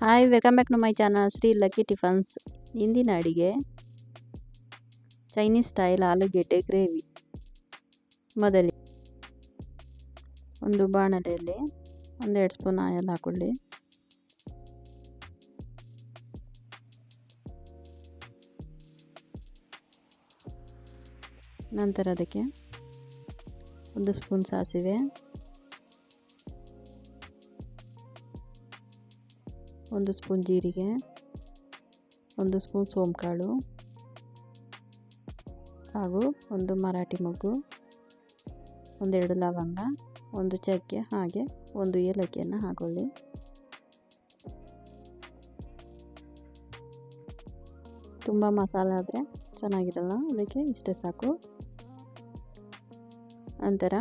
Hi welcome back to my channel Shri lucky tiffins ಇಂದಿನ ಅಡಿಗೆ Chinese style ಆಲೂಗೆಡ್ಡೆ gravy ಮೊದಲಿ ಒಂದು ಬಾಣಲೆಯಲ್ಲಿ ಒಂದೆರಡು ಸ್ಪೂನ್ ಆಯಲ್ ಹಾಕೊಳ್ಳಿ. ನಂತರ ಅದಕ್ಕೆ ಒಂದು ಸ್ಪೂನ್ ಸಾಸಿವೆ. ಒಂದು ಸ್ಪೂನ್ ಜೀರಿಗೆ, ಒಂದು ಸ್ಪೂನ್ ಸೋಂಕಾಳು ಹಾಗೂ ಒಂದು ಮರಾಠಿ ಮಗು ಒಂದೆರಡು ಲವಂಗ, ಒಂದು ಚಕ್ಕೆ ಹಾಗೆ ಒಂದು ಏಲಕ್ಕಿಯನ್ನು ಹಾಕೊಳ್ಳಿ. ತುಂಬ ಮಸಾಲೆ ಆದರೆ ಚೆನ್ನಾಗಿರಲ್ಲ, ಅದಕ್ಕೆ ಇಷ್ಟೇ ಸಾಕು. ನಂತರ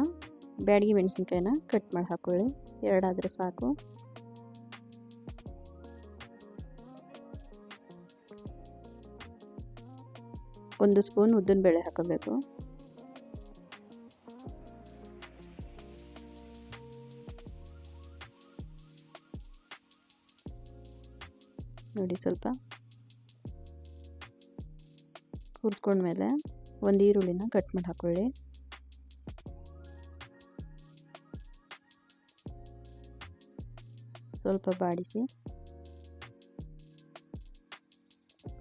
ಬ್ಯಾಡಗಿ ಮೆಣಸಿನ್ಕಾಯಿನ ಕಟ್ ಮಾಡಿ ಹಾಕ್ಕೊಳ್ಳಿ ಎರಡಾದರೆ ಸಾಕು. ಒಂದು ಸ್ಪೂನ್ ಉದ್ದಿನ ಬೇಳೆ ಹಾಕಬೇಕು. ನೋಡಿ ಸ್ವಲ್ಪ. ಹುರ್ಸ್ಕೊಂಡ್ಮೇಲೆ ಒಂದು ಈರುಳ್ಳಿನ ಕಟ್ ಮಾಡಿ ಹಾಕೊಳ್ಳಿ. ಸ್ವಲ್ಪ ಬಾಡಿಸಿ.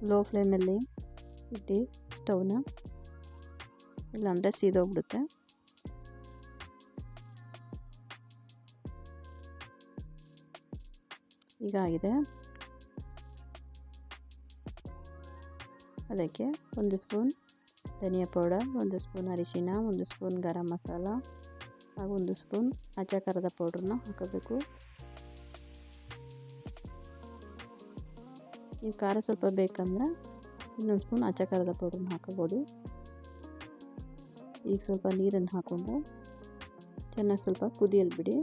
ಲೋ ಫ್ಲೇಮಲ್ಲಿ ಇಟ್ಟು ಸ್ಟವ್ನ ಇಲ್ಲಾಂದರೆ ಸೀದೋಗ್ಬಿಡುತ್ತೆ. ಈಗ ಆಗಿದೆ. ಅದಕ್ಕೆ ಒಂದು ಸ್ಪೂನ್ ಧನಿಯಾ ಪೌಡರ್, ಒಂದು ಸ್ಪೂನ್ ಅರಿಶಿನ ಒಂದು ಸ್ಪೂನ್ ಗರಂ ಮಸಾಲ ಹಾಗೂ ಒಂದು ಸ್ಪೂನ್ ಅಚ್ಚ ಖಾರದ ಪೌಡ್ರನ್ನ ಹಾಕೋಬೇಕು. ನೀವು ಖಾರ ಸ್ವಲ್ಪ ಬೇಕಂದ್ರೆ ಇನ್ನೊಂದು ಸ್ಪೂನ್ ಅಚ್ಚ ಖಾರದ ಪೌಡ್ರನ್ನ ಹಾಕೋಬೋದು. ಈಗ ಸ್ವಲ್ಪ ನೀರನ್ನು ಹಾಕ್ಕೊಂಡು ಚೆನ್ನಾಗಿ ಸ್ವಲ್ಪ ಕುದಿಯಲು ಬಿಡಿ.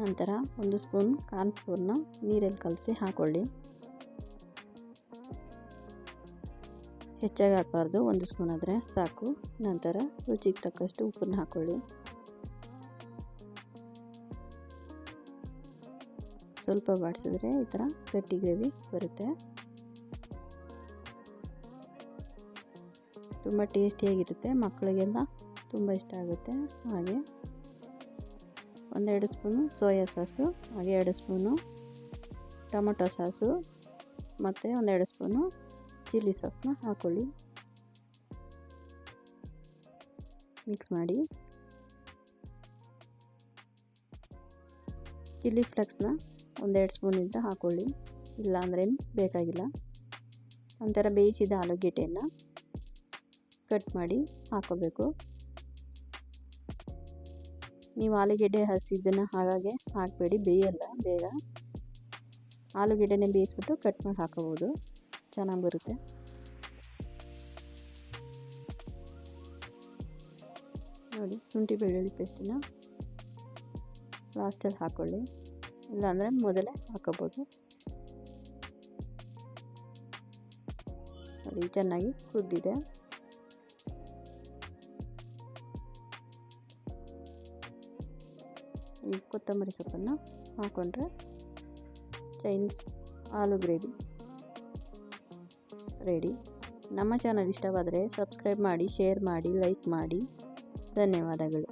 ನಂತರ ಒಂದು ಸ್ಪೂನ್ ಕಾರ್ನ್ಫ್ಲೋರ್ನ ನೀರಲ್ಲಿ ಕಲಸಿ ಹಾಕೊಳ್ಳಿ. ಹೆಚ್ಚಾಗಿ ಹಾಕಬಾರ್ದು, ಒಂದು ಸ್ಪೂನ್ ಆದರೆ ಸಾಕು. ನಂತರ ರುಚಿಗೆ ತಕ್ಕಷ್ಟು ಉಪ್ಪನ್ನು ಹಾಕೊಳ್ಳಿ. ಸ್ವಲ್ಪ ಬಾಡಿಸಿದ್ರೆ ಈ ಥರ ಗಟ್ಟಿ ಗ್ರೇವಿ ಬರುತ್ತೆ. ತುಂಬ ಟೇಸ್ಟಿಯಾಗಿರುತ್ತೆ ಮಕ್ಕಳಿಗೆಲ್ಲ ತುಂಬ ಇಷ್ಟ ಆಗುತ್ತೆ. ಹಾಗೆ ಒಂದೆರಡು ಸ್ಪೂನು ಸೋಯಾ ಸಾಸು, ಹಾಗೆ ಎರಡು ಸ್ಪೂನು ಟೊಮೊಟೊ ಸಾಸು, ಮತ್ತು ಒಂದೆರಡು ಸ್ಪೂನು ಚಿಲ್ಲಿ ಸಾಸನ್ನ ಹಾಕ್ಕೊಳ್ಳಿ ಮಿಕ್ಸ್ ಮಾಡಿ. ಚಿಲ್ಲಿ ಫ್ಲೆಕ್ಸ್ನ ಒಂದೆರಡು ಸ್ಪೂನ್ ಇದ್ದರೆ ಹಾಕ್ಕೊಳ್ಳಿ ಇಲ್ಲ ಅಂದ್ರೇನು ಬೇಕಾಗಿಲ್ಲ. ಒಂಥರ ಬೇಯಿಸಿದ ಆಲೂಗೆಡ್ಡೆಯನ್ನು ಕಟ್ ಮಾಡಿ ಹಾಕೋಬೇಕು. ನೀವು ಆಲೂಗೆಡ್ಡೆ ಹಸಿದ್ದನ್ನು ಹಾಗಾಗೆ ಹಾಕಬೇಡಿ, ಬೇಯಲ್ಲ, ಬೇಗ. ಆಲೂಗೆಡ್ಡೆನೇ ಬೇಯಿಸ್ಬಿಟ್ಟು ಕಟ್ ಮಾಡಿ ಹಾಕೋಬೋದು. ಚೆನ್ನಾಗಿ ಬರುತ್ತೆ. ನೋಡಿ, ಶುಂಠಿ ಬೆಳ್ಳುಳ್ಳಿ ಪೇಸ್ಟನ್ನ ಲಾಸ್ಟಲ್ಲಿ ಹಾಕ್ಕೊಳ್ಳಿ ಇಲ್ಲಾಂದರೆ ಮೊದಲೇ ಹಾಕೋಬೋದು. ನೋಡಿ, ಚೆನ್ನಾಗಿ ಕುದ್ದಿದೆ. ಈ ಕೊತ್ತಂಬರಿ ಸೊಪ್ಪನ್ನು ಹಾಕ್ಕೊಂಡ್ರೆ ಚೈನೀಸ್ ಆಲೂ ಗ್ರೇವಿ ರೆಡಿ. ನಮ್ಮ ಚಾನಲ್ ಇಷ್ಟವಾದರೆ ಸಬ್ಸ್ಕ್ರೈಬ್ ಮಾಡಿ, ಶೇರ್ ಮಾಡಿ, ಲೈಕ್ ಮಾಡಿ. ಧನ್ಯವಾದಗಳು.